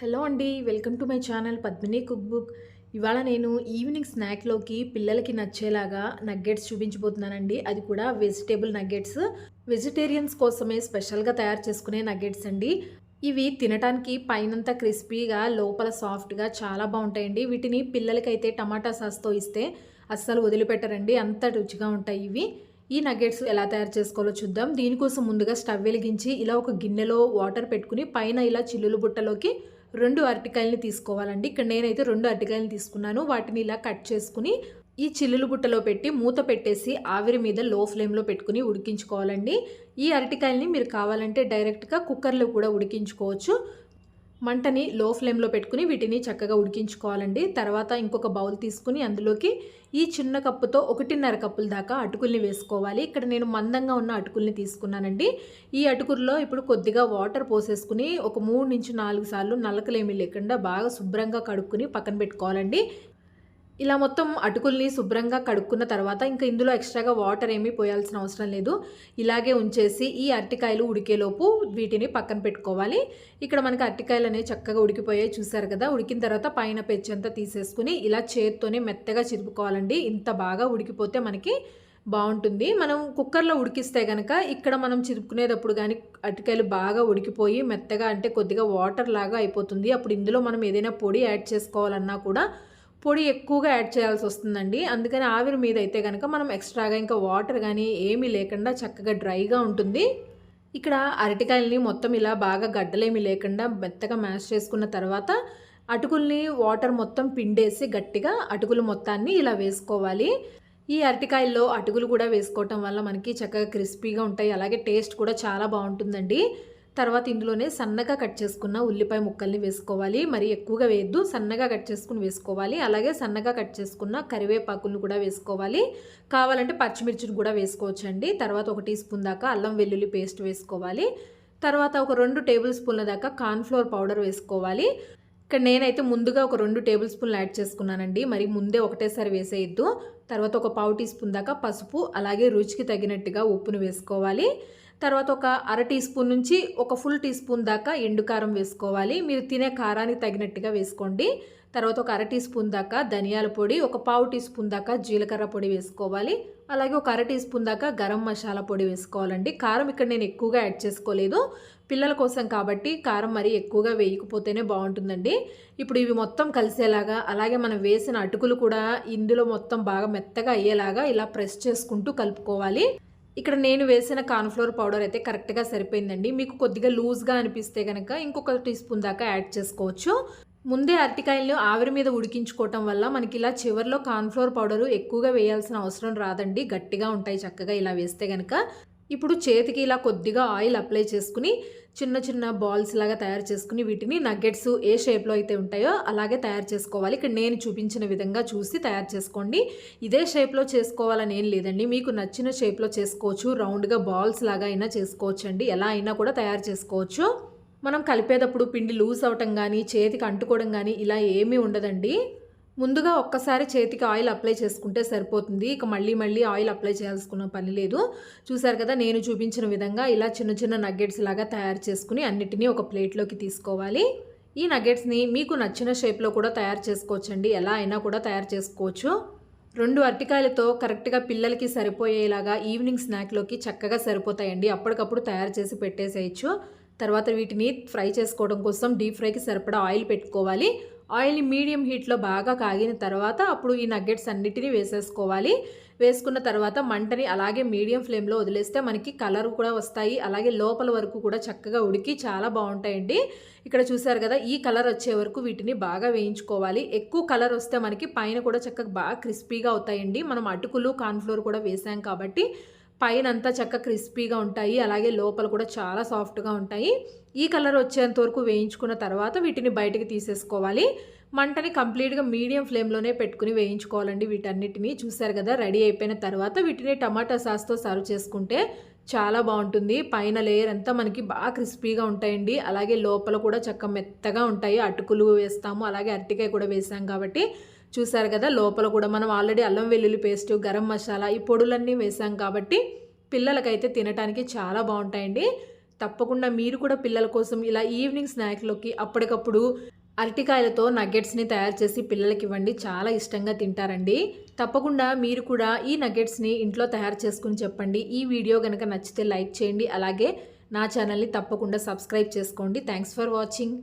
Hello అండి welcome to my channel Padmini cook book. ఇవాళ నేను ఈవినింగ్ స్నాక్లోకి పిల్లలకి నచ్చేలాగా నగ్గెట్స్ చూపించబోతున్నానండి. అది కూడా వెజిటేబుల్ నగ్గెట్స్. వెజిటేరియన్స్ కోసమే స్పెషల్గా తయారు చేసుకునే నగ్గెట్స్ అండి. ఇవి తినడానికి పైనంతా క్రిస్పీగా లోపల సాఫ్ట్గా చాలా బాగుంటాయండి. వీటిని పిల్లలకైతే టమాటా సాస్తో ఇస్తే అస్సలు వదిలిపెట్టరండి. అంత రుచిగా ఉంటాయి ఇవి. ఈ నగ్గెట్స్ ఎలా తయారు చేసుకోవాలో చూద్దాం. దీనికోసం ముందుగా స్టవ్ వెలిగించి ఇలా ఒక గిన్నెలో వాటర్ పెట్టుకుని పైన ఇలా చిల్లులు బుట్టలోకి రెండు అరటికాయలని తీసుకోవాలండి. ఇక్కడ నేనైతే రెండు అరటికాయలు తీసుకున్నాను. వాటిని ఇలా కట్ చేసుకుని ఈ చిల్లులు బుట్టలో పెట్టి మూత పెట్టేసి ఆవిరి మీద లో ఫ్లేమ్లో పెట్టుకుని ఉడికించుకోవాలండి. ఈ అరటికాయలని మీరు కావాలంటే డైరెక్ట్గా కుక్కర్లో కూడా ఉడికించుకోవచ్చు. మంటని లో ఫ్లేమ్లో పెట్టుకుని వీటిని చక్కగా ఉడికించుకోవాలండి. తర్వాత ఇంకొక బౌల్ తీసుకుని అందులోకి ఈ చిన్న కప్పుతో ఒకటిన్నర కప్పుల దాకా అటుకుల్ని వేసుకోవాలి. ఇక్కడ నేను మందంగా ఉన్న అటుకుల్ని తీసుకున్నానండి. ఈ అటుకుల్లో ఇప్పుడు కొద్దిగా వాటర్ పోసేసుకుని ఒక మూడు నుంచి నాలుగు సార్లు నలకలేమి లేకుండా బాగా శుభ్రంగా కడుక్కుని పక్కన పెట్టుకోవాలండి. ఇలా మొత్తం అటుకుల్ని శుభ్రంగా కడుక్కున్న తర్వాత ఇంకా ఇందులో ఎక్స్ట్రాగా వాటర్ ఏమీ పోయాల్సిన అవసరం లేదు. ఇలాగే ఉంచేసి ఈ అరటికాయలు ఉడికేలోపు వీటిని పక్కన పెట్టుకోవాలి. ఇక్కడ మనకి అరటికాయలు అనేవి చక్కగా ఉడికిపోయాయి చూసారు కదా. ఉడికిన తర్వాత పైన పెచ్చంతా తీసేసుకుని ఇలా చేత్తోనే మెత్తగా చిరుపుకోవాలండి. ఇంత బాగా ఉడికిపోతే మనకి బాగుంటుంది. మనం కుక్కర్లో ఉడికిస్తే కనుక ఇక్కడ మనం చిరుపుకునేటప్పుడు కానీ అరటికాయలు బాగా ఉడికిపోయి మెత్తగా అంటే కొద్దిగా వాటర్ లాగా అయిపోతుంది. అప్పుడు ఇందులో మనం ఏదైనా పొడి యాడ్ చేసుకోవాలన్నా కూడా పొడి ఎక్కువగా యాడ్ చేయాల్సి వస్తుందండి. అందుకని ఆవిరి మీద అయితే కనుక మనం ఎక్స్ట్రాగా ఇంకా వాటర్ కానీ ఏమీ లేకుండా చక్కగా డ్రైగా ఉంటుంది. ఇక్కడ అరటికాయలని మొత్తం ఇలా బాగా గడ్డలేమి లేకుండా మెత్తగా మ్యాష్ చేసుకున్న తర్వాత అటుకుల్ని వాటర్ మొత్తం పిండేసి గట్టిగా అటుకులు మొత్తాన్ని ఇలా వేసుకోవాలి. ఈ అరటికాయల్లో అటుకులు కూడా వేసుకోవటం వల్ల మనకి చక్కగా క్రిస్పీగా ఉంటాయి. అలాగే టేస్ట్ కూడా చాలా బాగుంటుందండి. తర్వాత ఇందులోనే సన్నగా కట్ చేసుకున్న ఉల్లిపాయ ముక్కల్ని వేసుకోవాలి. మరి ఎక్కువగా వేయద్దు. సన్నగా కట్ చేసుకుని వేసుకోవాలి. అలాగే సన్నగా కట్ చేసుకున్న కరివేపాకులను కూడా వేసుకోవాలి. కావాలంటే పచ్చిమిర్చిని కూడా వేసుకోవచ్చు అండి తర్వాత ఒక టీ స్పూన్ దాకా అల్లం వెల్లుల్లి పేస్ట్ వేసుకోవాలి. తర్వాత ఒక రెండు టేబుల్ స్పూన్ల దాకా కార్న్ఫ్లోర్ పౌడర్ వేసుకోవాలి. ఇక్కడ నేనైతే ముందుగా ఒక రెండు టేబుల్ స్పూన్లు యాడ్ చేసుకున్నానండి. మరి ముందే ఒకటేసారి వేసేయద్దు. తర్వాత ఒక పావు టీ స్పూన్ దాకా పసుపు అలాగే రుచికి తగినట్టుగా ఉప్పును వేసుకోవాలి. తర్వాత ఒక అర టీ స్పూన్ నుంచి ఒక ఫుల్ టీ స్పూన్ దాకా ఎండు కారం వేసుకోవాలి. మీరు తినే కారానికి తగినట్టుగా వేసుకోండి. తర్వాత ఒక అర టీ స్పూన్ దాకా ధనియాల పొడి ఒక పావు టీ స్పూన్ దాకా జీలకర్ర పొడి వేసుకోవాలి. అలాగే ఒక అర టీ స్పూన్ దాకా గరం మసాలా పొడి వేసుకోవాలండి. కారం ఇక్కడ నేను ఎక్కువగా యాడ్ చేసుకోలేదు. పిల్లల కోసం కాబట్టి కారం మరీ ఎక్కువగా వేయకపోతేనే బాగుంటుందండి. ఇప్పుడు ఇవి మొత్తం కలిసేలాగా అలాగే మనం వేసిన అటుకులు కూడా ఇందులో మొత్తం బాగా మెత్తగా అయ్యేలాగా ఇలా ప్రెస్ చేసుకుంటూ కలుపుకోవాలి. ఇక్కడ నేను వేసిన కార్న్ఫ్లోర్ పౌడర్ అయితే కరెక్ట్గా సరిపోయిందండి. మీకు కొద్దిగా లూజ్గా అనిపిస్తే కనుక ఇంకొక టీ స్పూన్ దాకా యాడ్ చేసుకోవచ్చు. ముందే అరటికాయలను ఆవిరి మీద ఉడికించుకోవటం వల్ల మనకి ఇలా చివరిలో కార్న్ఫ్లోర్ పౌడరు ఎక్కువగా వేయాల్సిన అవసరం రాదండి. గట్టిగా ఉంటాయి చక్కగా ఇలా వేస్తే కనుక ఇప్పుడు చేతికి ఇలా కొద్దిగా ఆయిల్ అప్లై చేసుకుని చిన్న చిన్న బాల్స్ లాగా తయారు చేసుకుని వీటిని నగ్గెట్స్ ఏ షేప్లో అయితే ఉంటాయో అలాగే తయారు చేసుకోవాలి. ఇక్కడ నేను చూపించిన విధంగా చూసి తయారు చేసుకోండి. ఇదే షేప్లో చేసుకోవాలని ఏం లేదండి. మీకు నచ్చిన షేప్లో చేసుకోవచ్చు. రౌండ్గా బాల్స్ లాగా అయినా చేసుకోవచ్చు అండి ఎలా అయినా కూడా తయారు చేసుకోవచ్చు. మనం కలిపేటప్పుడు పిండి లూజ్ అవటం కానీ చేతికి అంటుకోవడం కానీ ఇలా ఏమీ ఉండదండి. ముందుగా ఒక్కసారి చేతికి ఆయిల్ అప్లై చేసుకుంటే సరిపోతుంది. ఇక మళ్ళీ మళ్ళీ ఆయిల్ అప్లై చేయాల్సుకున్న పని లేదు. చూసారు కదా నేను చూపించిన విధంగా ఇలా చిన్న చిన్న నగ్గెట్స్ లాగా తయారు చేసుకుని అన్నిటినీ ఒక ప్లేట్లోకి తీసుకోవాలి. ఈ నగ్గెట్స్ని మీకు నచ్చిన షేప్లో కూడా తయారు చేసుకోవచ్చండి. ఎలా అయినా కూడా తయారు చేసుకోవచ్చు. రెండు అరటికాయలతో కరెక్ట్గా పిల్లలకి సరిపోయేలాగా ఈవినింగ్ స్నాక్లోకి చక్కగా సరిపోతాయండి. అప్పటికప్పుడు తయారు చేసి పెట్టేసేయచ్చు. తర్వాత వీటిని ఫ్రై చేసుకోవడం కోసం డీప్ ఫ్రైకి సరిపడా ఆయిల్ పెట్టుకోవాలి. ఆయిల్ మీడియం హీట్లో బాగా కాగిన తర్వాత అప్పుడు ఈ నగ్గెట్స్ అన్నిటినీ వేసేసుకోవాలి. వేసుకున్న తర్వాత మంటని అలాగే మీడియం ఫ్లేమ్లో వదిలేస్తే మనకి కలర్ కూడా వస్తాయి. అలాగే లోపల వరకు కూడా చక్కగా ఉడికి చాలా బాగుంటాయండి. ఇక్కడ చూసారు కదా ఈ కలర్ వచ్చే వరకు వీటిని బాగా వేయించుకోవాలి. ఎక్కువ కలర్ వస్తే మనకి పైన కూడా చక్కగా బాగా క్రిస్పీగా అవుతాయండి. మనం అటుకులు కార్న్ఫ్లోర్ కూడా వేసాం కాబట్టి పైన అంతా చక్క క్రిస్పీగా ఉంటాయి. అలాగే లోపల కూడా చాలా సాఫ్ట్గా ఉంటాయి. ఈ కలర్ వచ్చేంత వరకు వేయించుకున్న తర్వాత వీటిని బయటకు తీసేసుకోవాలి. మంటని కంప్లీట్గా మీడియం ఫ్లేమ్లోనే పెట్టుకుని వేయించుకోవాలండి వీటన్నిటిని. చూసారు కదా రెడీ అయిపోయిన తర్వాత వీటిని టమాటా సాస్తో సర్వ్ చేసుకుంటే చాలా బాగుంటుంది. పైన లేయర్ అంతా మనకి బాగా క్రిస్పీగా ఉంటాయండి. అలాగే లోపల కూడా చక్క మెత్తగా ఉంటాయి. అటుకులు వేస్తాము అలాగే అరటికాయ కూడా వేసాం కాబట్టి చూసారు కదా లోపల కూడా మనం ఆల్రెడీ అల్లం వెల్లుల్లి పేస్ట్ గరం మసాలా ఈ పొడులన్నీ వేసాం కాబట్టి పిల్లలకైతే తినడానికి చాలా బాగుంటాయండి. తప్పకుండా మీరు కూడా పిల్లల కోసం ఇలా ఈవినింగ్ స్నాక్లోకి అప్పటికప్పుడు అరటికాయలతో నగ్గెట్స్ని తయారు చేసి పిల్లలకి ఇవ్వండి చాలా ఇష్టంగా తింటారండి. తప్పకుండా మీరు కూడా ఈ నగ్గెట్స్ని ఇంట్లో తయారు చేసుకుని చెప్పండి. ఈ వీడియో కనుక నచ్చితే లైక్ చేయండి అలాగే నా ఛానల్ని తప్పకుండా సబ్స్క్రైబ్ చేసుకోండి. Thanks for watching